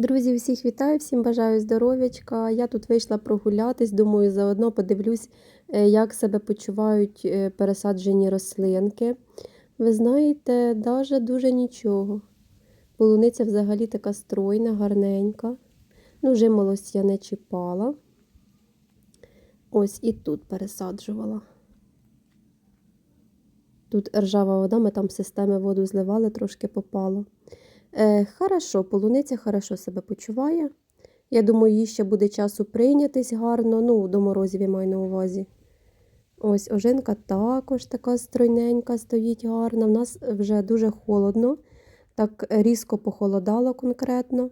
Друзі, всіх вітаю, всім бажаю здоров'ячка. Я тут вийшла прогулятись, думаю, заодно подивлюсь, е, як себе почувають е, пересаджені рослинки. Ви знаєте, даже дуже нічого. Полуниця взагалі така стройна, гарненька. Ну, жимолость я не чіпала. Ось і тут пересаджувала. Тут ржава вода, ми там системи воду зливали, трошки попало. Е, Хорошо, полуниця хорошо себе почуває. Я думаю, їй ще буде часу прийнятись гарно. Ну, до морозів я маю на увазі. Ось ожинка також така стройненька стоїть гарна. В нас вже дуже холодно, так різко похолодало конкретно.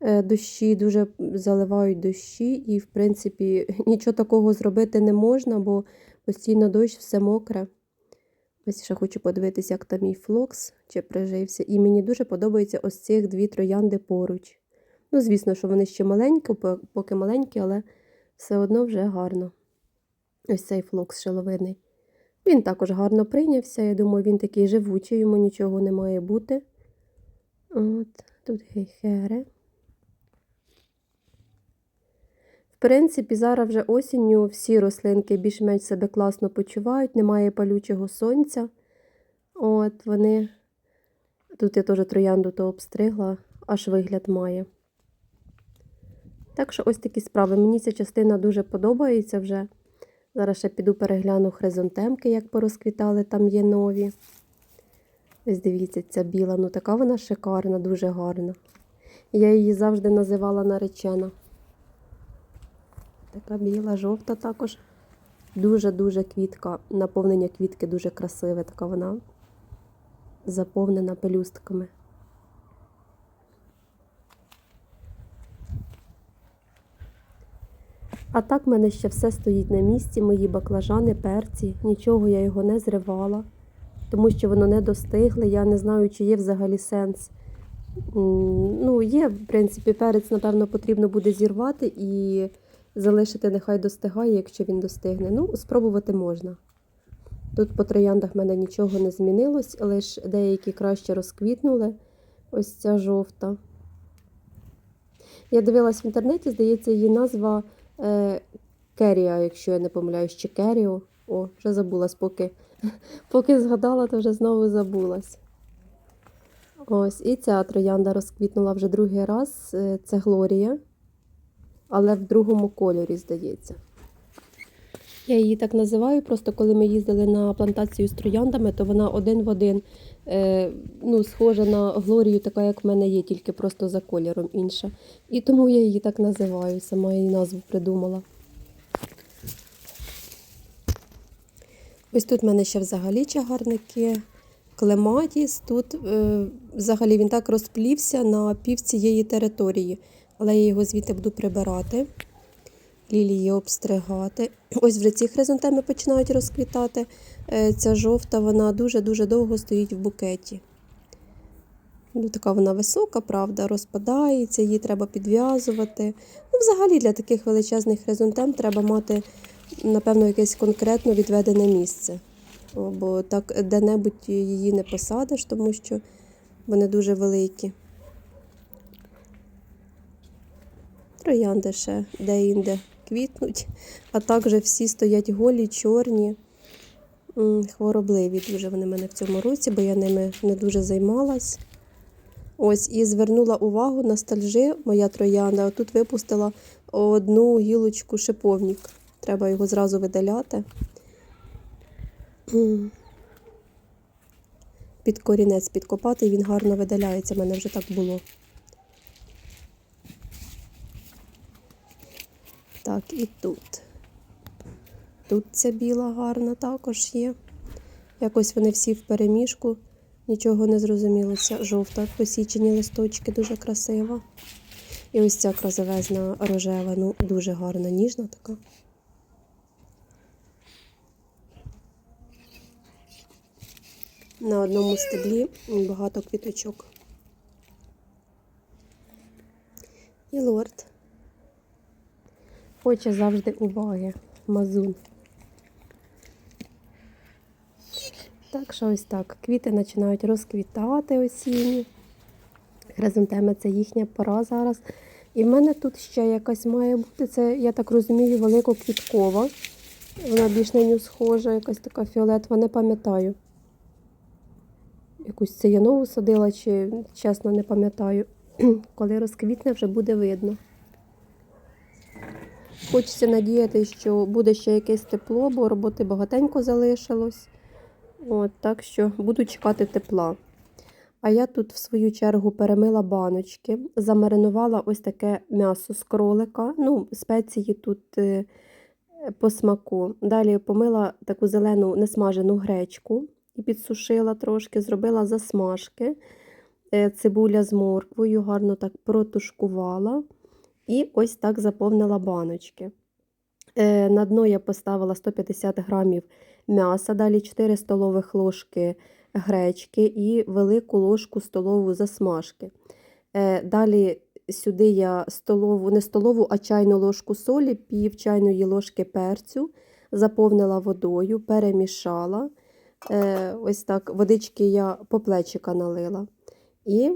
Е, Дощі дуже заливають дощі, і, в принципі, нічого такого зробити не можна, бо постійно дощ, все мокре. Ось ще хочу подивитися, як там мій флокс чи прижився. І мені дуже подобаються ось цих дві троянди поруч. Ну, звісно, що вони ще маленькі, поки маленькі, але все одно вже гарно. Ось цей флокс шиловидний. Він також гарно прийнявся. Я думаю, він такий живучий, йому нічого не має бути. От, тут гейхери. В принципі, зараз вже осінню всі рослинки більш-менш себе класно почувають, немає палючого сонця. От вони. Тут я теж троянду то обстригла, аж вигляд має. Так що ось такі справи. Мені ця частина дуже подобається вже. Зараз ще піду перегляну хризантемки, як порозквітали, там є нові. Ось дивіться, ця біла, ну така вона шикарна, дуже гарна. Я її завжди називала наречена. Така біла, жовта також. Дуже-дуже квітка. Наповнення квітки дуже красиве. Така вона заповнена пелюстками. А так в мене ще все стоїть на місці, мої баклажани, перці. Нічого я його не зривала, тому що воно не достигле. Я не знаю, чи є взагалі сенс. Ну, є, в принципі, перець, напевно, потрібно буде зірвати і залишити, нехай достигає, якщо він достигне. Ну, спробувати можна. Тут по трояндах в мене нічого не змінилось, лише деякі краще розквітнули. Ось ця жовта. Я дивилась в інтернеті, здається, її назва е, Керія, якщо я не помиляюсь, чи Керіо. О, вже забулась, поки, поки згадала, то вже знову забулась. Ось, і ця троянда розквітнула вже другий раз. Е, Це Глорія, але в другому кольорі, здається. Я її так називаю, просто коли ми їздили на плантацію з трояндами, то вона один в один е, ну, схожа на Глорію, така, як в мене є, тільки просто за кольором інша. І тому я її так називаю, сама її назву придумала. Ось тут в мене ще взагалі чагарники. Клематіс. Тут е, взагалі він так розплівся на пів цієї території, але я його звідти буду прибирати. Лілії обстригати. Ось вже ці хризантеми починають розквітати. Е, Ця жовта, вона дуже-дуже довго стоїть в букеті. Ну, така вона висока, правда, розпадається, її треба підв'язувати. Ну, взагалі для таких величезних хризантем треба мати, напевно, якесь конкретно відведене місце. Бо так де-небудь її не посадиш, тому що вони дуже великі. Троянди ще де-інде квітнуть, а також всі стоять голі, чорні, хворобливі дуже вони в мене в цьому році, бо я ними не дуже займалась. Ось і звернула увагу на стальжи моя троянда. Тут випустила одну гілочку шиповник. Треба його зразу видаляти. Під корінець підкопати, він гарно видаляється. У мене вже так було. Так, і тут. Тут ця біла гарна також є. Якось вони всі в переміжку. Нічого не зрозуміло. Ця жовта, посічені листочки, дуже красива. І ось ця красивезна рожева, ну дуже гарна, ніжна така. На одному стеблі багато квіточок. І лорд. Хоче завжди уваги. Мазун. Так що ось так. Квіти починають розквітати осінні. Хризантеми це їхня пора зараз. І в мене тут ще якась має бути. Це, я так розумію, великоквіткова. Вона більш на нього схожа, якась така фіолетова, не пам'ятаю. Якусь це я нову садила, чи чесно не пам'ятаю. Коли розквітне, вже буде видно. Хочеться надіяти, що буде ще якесь тепло, бо роботи багатенько залишилось. От, так що буду чекати тепла. А я тут, в свою чергу, перемила баночки, замаринувала ось таке м'ясо з кролика. Ну, спеції тут е, по смаку. Далі помила таку зелену несмажену гречку і підсушила трошки, зробила засмажки. Е, Цибуля з морквою, гарно так протушкувала. І ось так заповнила баночки. Е, На дно я поставила 150 грамів м'яса, далі 4 столових ложки гречки і велику ложку столову засмажки. Е, Далі сюди я столову, не столову, а чайну ложку солі, пів чайної ложки перцю, заповнила водою, перемішала. Е, Ось так водички я по плечика налила. І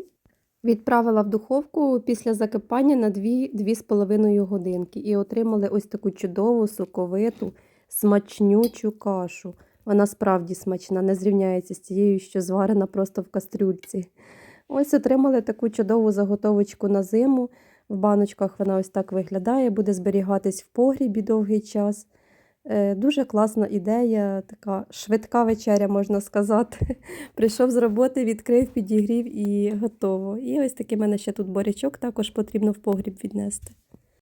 відправила в духовку після закипання на 2-2,5 годинки. І отримали ось таку чудову, соковиту, смачнючу кашу. Вона справді смачна, не зрівняється з тією, що зварена просто в кастрюльці. Ось отримали таку чудову заготовочку на зиму. В баночках вона ось так виглядає, буде зберігатись в погрібі довгий час. Е, Дуже класна ідея, така швидка вечеря, можна сказати. Прийшов з роботи, відкрив, підігрів і готово. І ось такий мене ще тут борячок також потрібно в погріб віднести.